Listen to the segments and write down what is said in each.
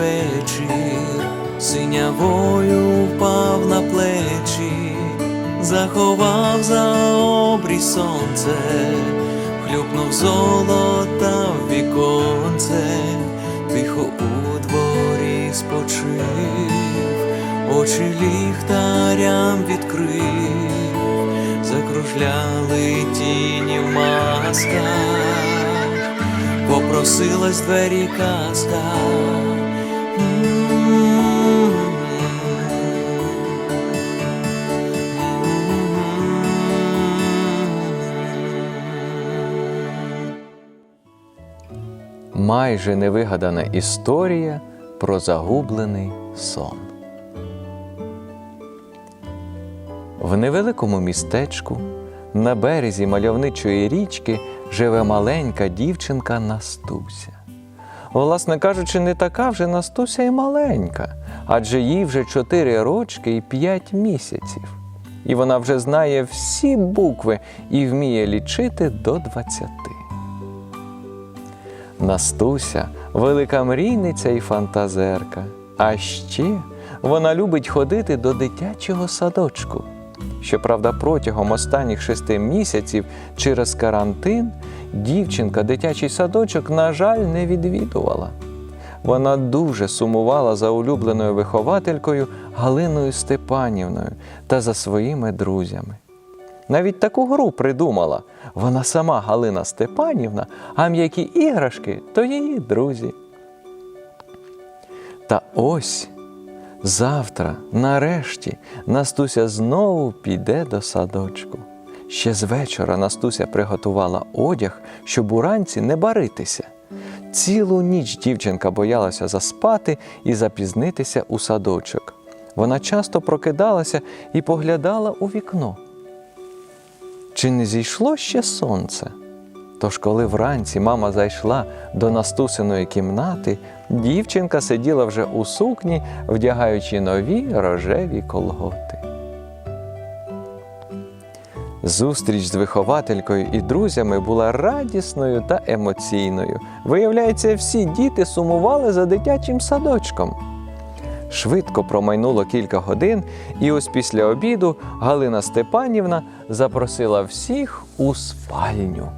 вечір, синявою впав на плечі, заховав за обрій сонце, хлюпнув золота в віконце, тихо у дворі спочив, очі ліхтарям відкрив, закружляли тіні в масках попросилась двері казка. Майже невигадана історія про загублений сон. В невеликому містечку на березі мальовничої річки живе маленька дівчинка Настуся. Власне кажучи, не така вже Настуся і маленька, адже їй вже 4 рочки і 5 місяців. І вона вже знає всі букви і вміє лічити до 20. Настуся велика мрійниця і фантазерка. А ще вона любить ходити до дитячого садочку. Щоправда, протягом останніх шести місяців через карантин дівчинка дитячий садочок, на жаль, не відвідувала. Вона дуже сумувала за улюбленою вихователькою Галиною Степанівною та за своїми друзями. Навіть таку гру придумала. Вона сама Галина Степанівна, а м'які іграшки то її друзі. Та ось завтра, нарешті, Настуся знову піде до садочку. Ще з вечора Настуся приготувала одяг, щоб уранці не баритися. Цілу ніч дівчинка боялася заспати і запізнитися у садочок. Вона часто прокидалася і поглядала у вікно. Чи не зійшло ще сонце? Тож, коли вранці мама зайшла до Настусиної кімнати, дівчинка сиділа вже у сукні, вдягаючи нові рожеві колготи. Зустріч з вихователькою і друзями була радісною та емоційною. Виявляється, всі діти сумували за дитячим садочком. Швидко промайнуло кілька годин, і ось після обіду Галина Степанівна запросила всіх у спальню.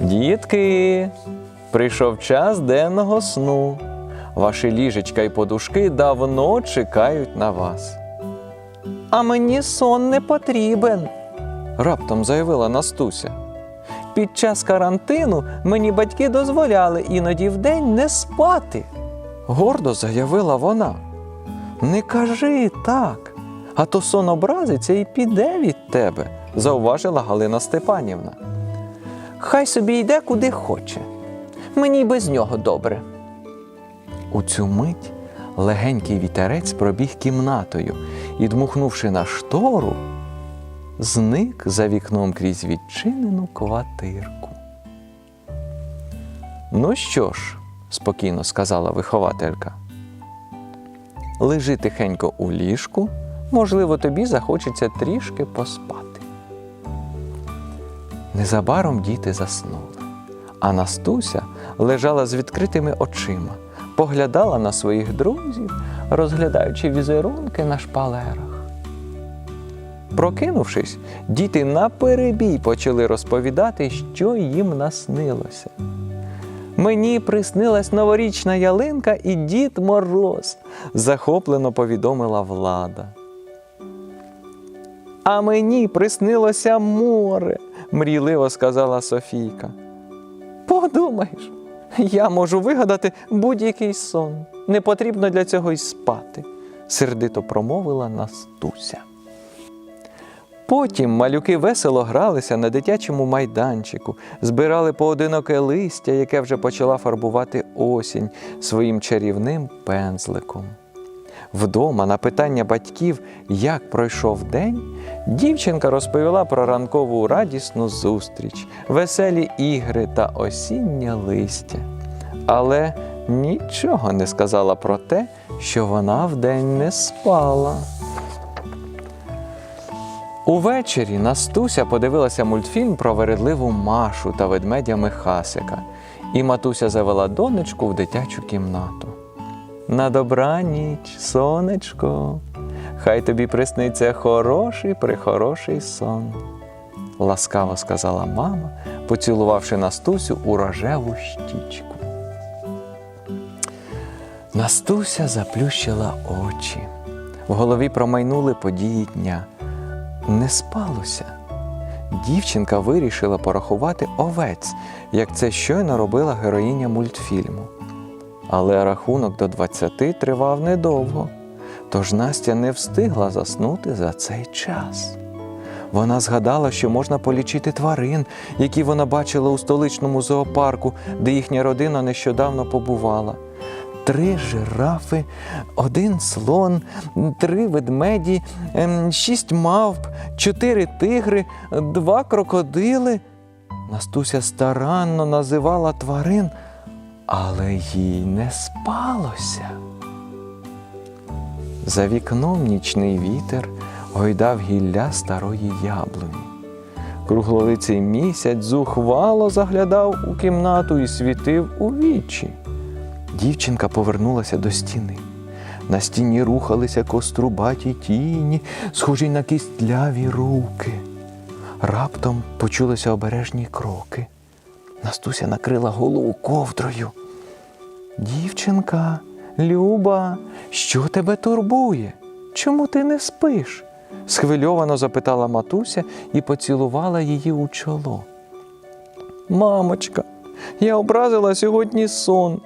Дітки, прийшов час денного сну. Ваші ліжечка і подушки давно чекають на вас. А мені сон не потрібен, раптом заявила Настуся. Під час карантину мені батьки дозволяли іноді вдень не спати. Гордо заявила вона. Не кажи так, а то сон образиться і піде від тебе, зауважила Галина Степанівна. Хай собі йде куди хоче. Мені й без нього добре. У цю мить легенький вітерець пробіг кімнатою і, дмухнувши на штору, зник за вікном крізь відчинену квартирку. Ну що ж, спокійно сказала вихователька. Лежи тихенько у ліжку, можливо, тобі захочеться трішки поспати. Незабаром діти заснули, а Настуся лежала з відкритими очима, поглядала на своїх друзів, розглядаючи візерунки на шпалерах. Прокинувшись, діти наперебій почали розповідати, що їм наснилося. Мені приснилась новорічна ялинка і Дід Мороз, захоплено повідомила влада. А мені приснилося море, мрійливо сказала Софійка. Подумаєш, я можу вигадати будь-який сон. Не потрібно для цього й спати, сердито промовила Настуся. Потім малюки весело гралися на дитячому майданчику, збирали поодиноке листя, яке вже почала фарбувати осінь своїм чарівним пензликом. Вдома на питання батьків, як пройшов день, дівчинка розповіла про ранкову радісну зустріч, веселі ігри та осіннє листя. Але нічого не сказала про те, що вона вдень не спала. Увечері Настуся подивилася мультфільм про вередливу Машу та ведмедя Михасика, і матуся завела донечку в дитячу кімнату. На добраніч, сонечко, хай тобі присниться хороший прихороший сон. Ласкаво сказала мама, поцілувавши Настусю у рожеву щічку. Настуся заплющила очі. В голові промайнули події дня. Не спалося. Дівчинка вирішила порахувати овець, як це щойно робила героїня мультфільму. Але рахунок до 20 тривав недовго, тож Настя не встигла заснути за цей час. Вона згадала, що можна полічити тварин, які вона бачила у столичному зоопарку, де їхня родина нещодавно побувала. Три жирафи, один слон, три ведмеді, ем, шість мавп, чотири тигри, два крокодили. Настуся старанно називала тварин, але їй не спалося. За вікном нічний вітер гойдав гілля старої яблуні. Круглолиций місяць зухвало заглядав у кімнату і світив у вічі. Дівчинка повернулася до стіни. На стіні рухалися кострубаті тіні, схожі на кістляві руки. Раптом почулися обережні кроки. Настуся накрила голову ковдрою. Дівчинка, Люба, що тебе турбує? Чому ти не спиш? схвильовано запитала матуся і поцілувала її у чоло. Мамочка, я образила сьогодні сон,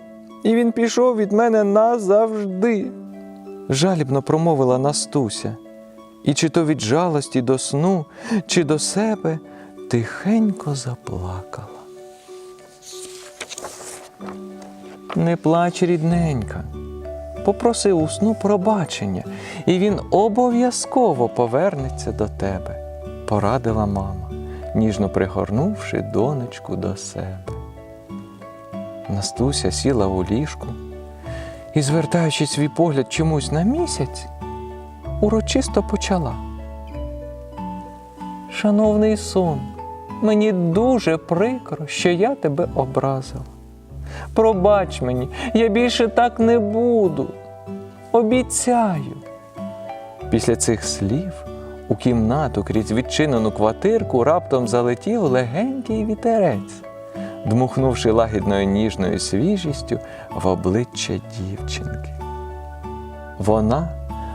і він пішов від мене назавжди. Жалібно промовила Настуся, і чи то від жалості до сну, чи до себе тихенько заплакала. Не плач, рідненька. Попроси у сну пробачення, і він обов'язково повернеться до тебе, порадила мама, ніжно пригорнувши донечку до себе. Настуся сіла у ліжку і, звертаючи свій погляд чомусь на місяць, урочисто почала. Шановний сон, мені дуже прикро, що я тебе образила. Пробач мені, я більше так не буду. Обіцяю. Після цих слів у кімнату крізь відчинену квартирку раптом залетів легенький вітерець, дмухнувши лагідною ніжною свіжістю в обличчя дівчинки. Вона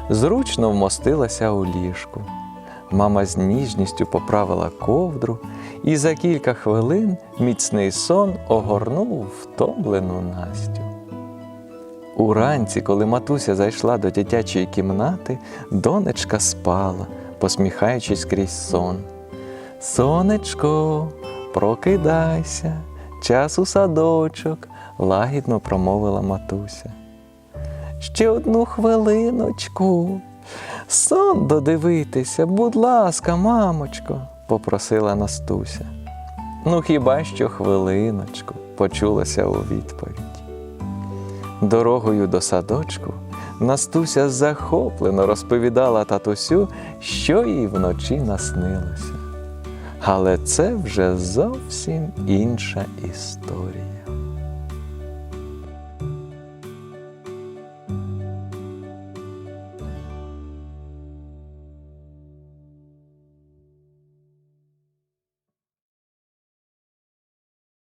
зручно вмостилася у ліжку. Мама з ніжністю поправила ковдру, і за кілька хвилин міцний сон огорнув втомлену Настю. Уранці, коли матуся зайшла до дитячої кімнати, донечка спала, посміхаючись крізь сон. Сонечко, прокидайся, час у садочок, лагідно промовила матуся. Ще одну хвилиночку. Сон додивитися, будь ласка, мамочко, попросила Настуся. Ну, хіба що хвилиночку, почулася у відповідь. Дорогою до садочку Настуся захоплено розповідала татусю, що їй вночі наснилося. Але це вже зовсім інша історія.